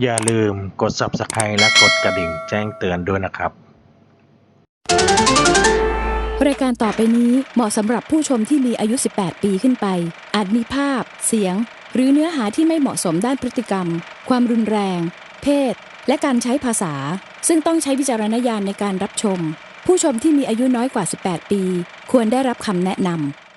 อย่าลืมกด Subscribe และกดกระดิ่งแจ้งเตือนด้วยนะครับ รายการต่อไปนี้เหมาะสำหรับผู้ชมที่มีอายุ 18 ปีขึ้นไป อาจมีภาพ เสียง หรือเนื้อหาที่ไม่เหมาะสมด้านพฤติกรรม ความรุนแรง เพศ และการใช้ภาษา ซึ่งต้องใช้วิจารณญาณในการรับชม ผู้ชมที่มีอายุน้อยกว่า 18 ปี ควรได้รับคำแนะนำ